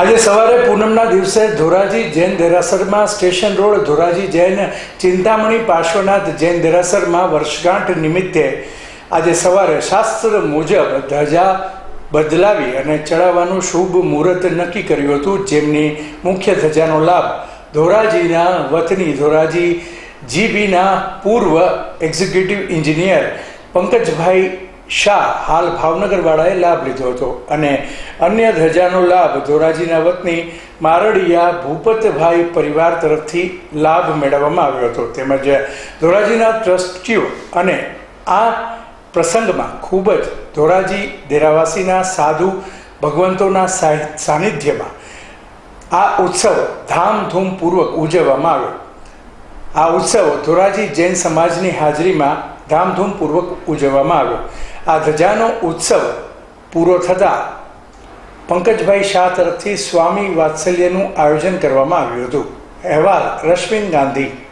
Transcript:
આજે સવારે પૂનમના દિવસે ધોરાજી જૈન દેરાસરમાં સ્ટેશન રોડ ધોરાજી જૈન ચિંતામણી પાર્શ્વનાથ જૈન દેરાસરમાં વર્ષગાંઠ નિમિત્તે આજે સવારે શાસ્ત્ર મુજબ ધજા બદલાવી અને ચડાવવાનું શુભ મુહૂર્ત નક્કી કર્યું હતું, જેમની મુખ્ય ધજાનો લાભ ધોરાજીના વતની ધોરાજી જીબીના પૂર્વ એક્ઝિક્યુટિવ એન્જિનિયર પંકજભાઈ શાહ હાલ ભાવનગરવાળાએ લાભ લીધો હતો અને અન્ય ધજાનો લાભ ધોરાજીના વતની મારડિયા ભૂપતભાઈ પરિવાર તરફથી લાભ મેળવવામાં આવ્યો હતો. તેમજ ધોરાજીના ટ્રસ્ટીઓ અને આ પ્રસંગમાં ખૂબ જ ધોરાજી દેરાવાસીના સાધુ ભગવંતોના સાનિધ્યમાં આ ઉત્સવ ધામધૂમપૂર્વક ઉજવવામાં આવ્યો. આ ઉત્સવ ધોરાજી જૈન સમાજની હાજરીમાં ધામધૂમપૂર્વક ઉજવવામાં આવ્યો. આ ધજાનો ઉત્સવ પૂરો થતાં પંકજભાઈ શાહ તરફથી સ્વામી વાત્સલ્યનું આયોજન કરવામાં આવ્યું હતું. અહેવાલ રશ્મિન ગાંધી.